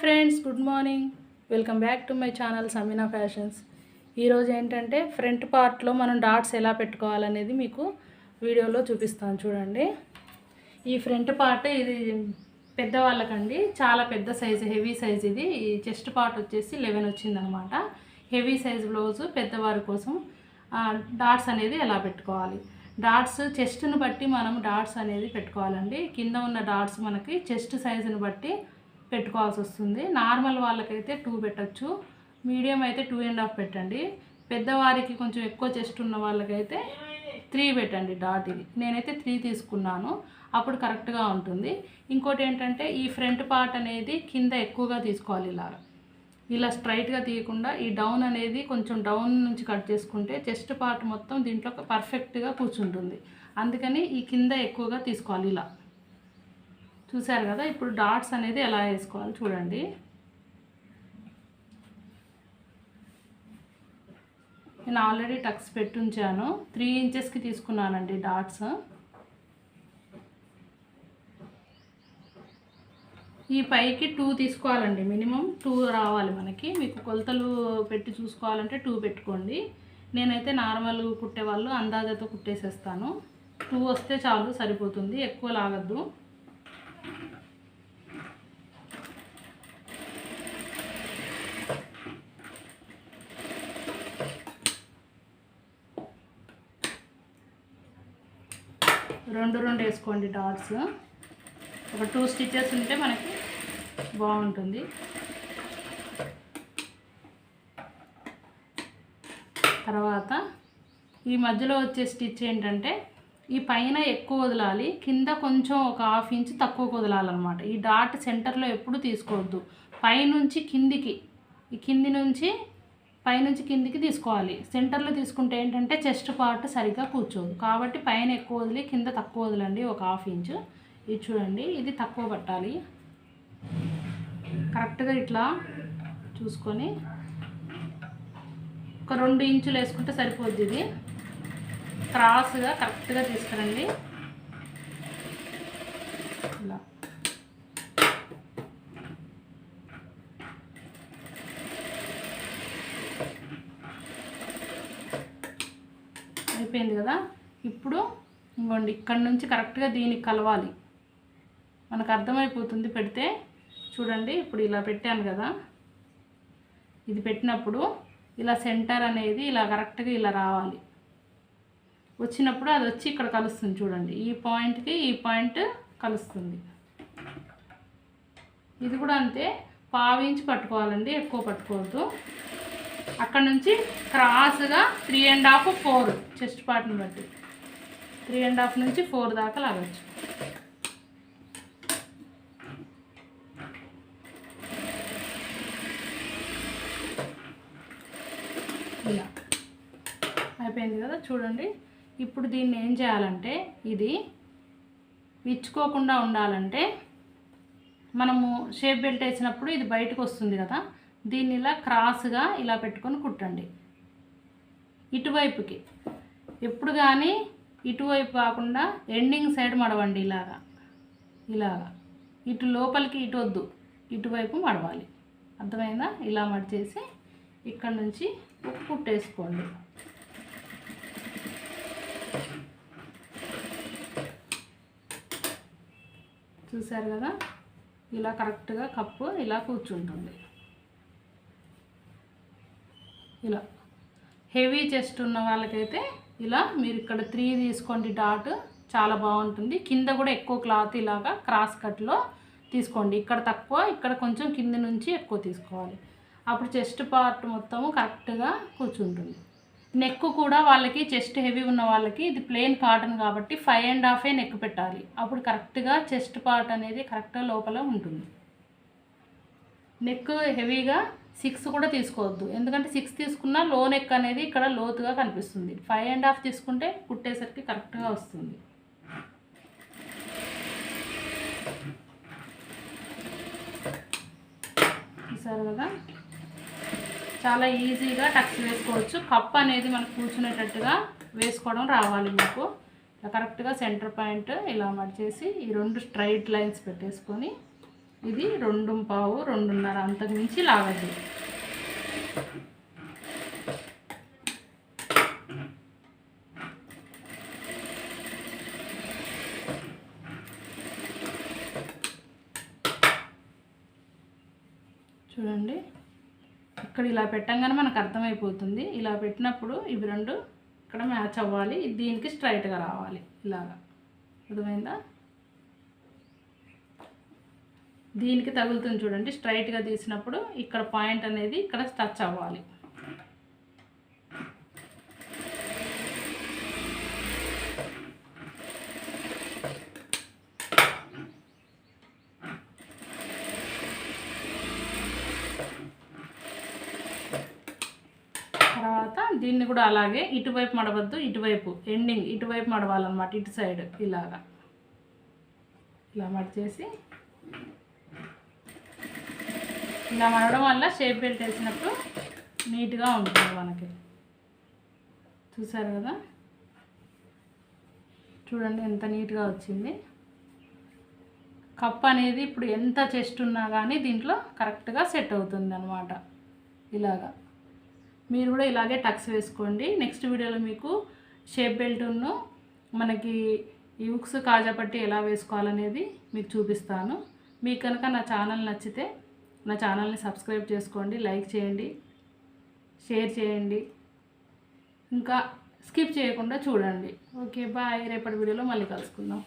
Friends good morning. Welcome back to my channel Sameena fashions. ఈరోజు ఏంటంటే front పార్ట్లో మనం డాట్స్ ఎలా పెట్టుకోవాలనేది మీకు వీడియోలో చూపిస్తాను చూడండి. ఈ ఫ్రంట్ పార్ట్ ఇది పెద్దవాళ్ళకండి. చాలా పెద్ద సైజు హెవీ సైజ్ ఇది. ఈ చెస్ట్ పార్ట్ వచ్చేసి లెవెన్ వచ్చిందనమాట. హెవీ సైజ్ బ్లౌజ్ పెద్దవారి కోసం. డాట్స్ అనేది ఎలా పెట్టుకోవాలి? డాట్స్ చెస్ట్ని బట్టి మనం డాట్స్ అనేది పెట్టుకోవాలండి. కింద ఉన్న డాట్స్ మనకి చెస్ట్ సైజుని బట్టి పెట్టుకోవాల్సి వస్తుంది నార్మల్ వాళ్ళకైతే టూ పెట్టచ్చు. మీడియం అయితే టూ అండ్ హాఫ్ పెట్టండి. పెద్దవారికి కొంచెం ఎక్కువ చెస్ట్ ఉన్న వాళ్ళకైతే త్రీ పెట్టండి డాట్ ఇది. నేనైతే త్రీ తీసుకున్నాను. అప్పుడు కరెక్ట్గా ఉంటుంది. ఇంకోటి ఏంటంటే ఈ ఫ్రంట్ పార్ట్ అనేది కింద ఎక్కువగా తీసుకోవాలి ఇలాగా ఇలా స్ట్రైట్గా తీయకుండా ఈ డౌన్ అనేది కొంచెం డౌన్ నుంచి కట్ చేసుకుంటే చెస్ట్ పార్ట్ మొత్తం దీంట్లో పర్ఫెక్ట్గా కూర్చుంటుంది. అందుకని ఈ కింద ఎక్కువగా తీసుకోవాలి ఇలా. చూశారు కదా ఇప్పుడు డాట్స్ అనేది ఎలా వేసుకోవాలి చూడండి. నేను ఆల్రెడీ టక్స్ పెట్టుంచాను. త్రీ ఇంచెస్కి తీసుకున్నానండి డాట్స్. ఈ పైకి టూ తీసుకోవాలండి మినిమం. టూ రావాలి మనకి. మీకు కొలతలు పెట్టి చూసుకోవాలంటే టూ పెట్టుకోండి. నేనైతే నార్మల్ కుట్టేవాళ్ళు అందాజతో కుట్టేసేస్తాను. టూ వస్తే చాలు సరిపోతుంది. ఎక్కువ లాగద్దు. రెండు రెండు వేసుకోండి డాట్స్. ఒక టూ స్టిచెస్ ఉంటే మనకి బాగుంటుంది. తర్వాత ఈ మధ్యలో వచ్చే స్టిచ్ ఏంటంటే ఈ పైన ఎక్కువ వదలాలి. కింద కొంచెం ఒక హాఫ్ ఇంచ్ తక్కువ వదలాలన్నమాట. ఈ డాట్ సెంటర్లో ఎప్పుడు తీసుకోవద్దు. పైనుంచి కిందికి ఈ కింది నుంచి పైనుంచి కిందికి తీసుకోవాలి. సెంటర్లో తీసుకుంటే ఏంటంటే చెస్ట్ పార్ట్ సరిగ్గా కూర్చోదు. కాబట్టి పైన ఎక్కువ వదిలి కింద తక్కువ వదలండి. ఒక హాఫ్ ఇంచు. ఇది చూడండి. ఇది తక్కువ పట్టాలి. కరెక్ట్గా ఇట్లా చూసుకొని ఒక రెండు ఇంచులు వేసుకుంటే సరిపోద్ది ఇది. క్రాస్గా కరెక్ట్గా తీసుకురండి. ఇలా. అయిపోయింది కదా? ఇప్పుడు ఇంకోండి ఇక్కడ నుంచి కరెక్ట్గా దీనికి కలవాలి. మనకు అర్థమైపోతుంది పెడితే చూడండి ఇప్పుడు ఇలా పెట్టాను కదా. ఇది పెట్టినప్పుడు ఇలా సెంటర్ అనేది ఇలా కరెక్ట్గా ఇలా రావాలి. వచ్చినప్పుడు అది వచ్చి ఇక్కడ కలుస్తుంది చూడండి. ఈ పాయింట్కి ఈ పాయింట్ కలుస్తుంది. ఇది కూడా అంతే. పావించి పట్టుకోవాలండి ఎక్కువ పట్టుకోవద్దు. అక్కడ నుంచి క్రాస్గా three and half four chest పార్ట్ని బట్టి. త్రీ అండ్ హాఫ్ నుంచి ఫోర్ దాకా లాగచ్చు. ఇలా. అయిపోయింది కదా చూడండి. ఇప్పుడు దీన్ని ఏం చేయాలంటే ఇది విచ్చుకోకుండా ఉండాలంటే మనము షేప్ బెల్ట్ వేసినప్పుడు ఇది బయటకు వస్తుంది కదా దీన్ని ఇలా క్రాస్గా ఇలా పెట్టుకొని కుట్టండి. ఇటువైపుకి. ఎప్పుడు కానీ ఇటువైపు కాకుండా ఎండింగ్ సైడ్ మడవండి ఇలాగా. ఇలాగా. ఇటు లోపలికి ఇటు వద్దు. ఇటువైపు మడవాలి. అర్థమైందా? ఇలా మడిచేసి ఇక్కడ నుంచి కుట్టేసుకోండి. చూసారు కదా? ఇలా కరెక్ట్గా కప్పు ఇలా కూర్చుంటుంది. ఇలా. హెవీ చెస్ట్ ఉన్న వాళ్ళకైతే ఇలా మీరు ఇక్కడ త్రీ తీసుకోండి డాట్ చాలా బాగుంటుంది. కింద కూడా ఎక్కువ క్లాత్ ఇలాగా క్రాస్ కట్లో తీసుకోండి. ఇక్కడ తక్కువ ఇక్కడ కొంచెం కింద నుంచి ఎక్కువ తీసుకోవాలి. అప్పుడు చెస్ట్ పార్ట్ మొత్తము కరెక్ట్గా కూర్చుంటుంది. నెక్ కూడా వాళ్ళకి చెస్ట్ హెవీ ఉన్న వాళ్ళకి ఇది ప్లెయిన్ కాటన్ కాబట్టి ఫైవ్ అండ్ హాఫే నెక్ పెట్టాలి. అప్పుడు కరెక్ట్గా చెస్ట్ పార్ట్ అనేది కరెక్ట్గా లోపల ఉంటుంది. నెక్ హెవీగా సిక్స్ కూడా తీసుకోవద్దు. ఎందుకంటే సిక్స్ తీసుకున్నా లో నెక్ అనేది ఇక్కడ లోతుగా కనిపిస్తుంది. ఫైవ్ అండ్ హాఫ్ తీసుకుంటే కుట్టేసరికి కరెక్ట్గా వస్తుంది. చూసారు కదా? చాలా ఈజీగా టక్స్ వేసుకోవచ్చు. కప్ అనేది మనకు కూర్చునేటట్టుగా వేసుకోవడం రావాలి మీకు. ఇలా కరెక్ట్గా సెంటర్ పాయింట్ ఇలా మడిచేసి ఈ రెండు స్ట్రైట్ లైన్స్ పెట్టేసుకొని ఇది రెండు పావు రెండున్నర అంతకు మించి లాగద్దు. చూడండి. ఇక్కడ ఇలా పెట్టంగానే మనకు అర్థమైపోతుంది. ఇలా పెట్టినప్పుడు ఇవి రెండు ఇక్కడ మ్యాచ్ అవ్వాలి. దీనికి స్ట్రైట్గా రావాలి. ఇలాగా. అర్థమైందా? దీనికి తగులుతుంది చూడండి. స్ట్రైట్గా తీసినప్పుడు ఇక్కడ పాయింట్ అనేది ఇక్కడ టచ్ అవ్వాలి తర్వాత దీన్ని కూడా అలాగే ఇటువైపు మడవద్దు ఇటువైపు ఎండింగ్ ఇటువైపు మడవాలన్నమాట ఇటు సైడ్ ఇలాగా. ఇలా మడిచేసి ఇలా మడవడం వల్ల షేప్ బెల్ట్ వేసినప్పుడు నీట్గా ఉంటుంది మనకి. చూసారు కదా? చూడండి ఎంత నీట్గా వచ్చింది. కప్ అనేది ఇప్పుడు ఎంత చెస్ట్ ఉన్నా కానీ దీంట్లో కరెక్ట్గా సెట్ అవుతుంది అనమాట ఇలాగా. మీరు కూడా ఇలాగే టక్స్ వేసుకోండి. నెక్స్ట్ వీడియోలో మీకు షేప్ బెల్ట్ను మనకి ఈ ఉక్స్ కాజాపట్టి ఎలా వేసుకోవాలనేది మీకు చూపిస్తాను. మీకు కనుక నా ఛానల్ నచ్చితే నా ఛానల్ని సబ్స్క్రైబ్ చేసుకోండి లైక్ చేయండి షేర్ చేయండి. ఇంకా స్కిప్ చేయకుండా చూడండి. Okay bye. రేపటి వీడియోలో మళ్ళీ కలుసుకుందాం.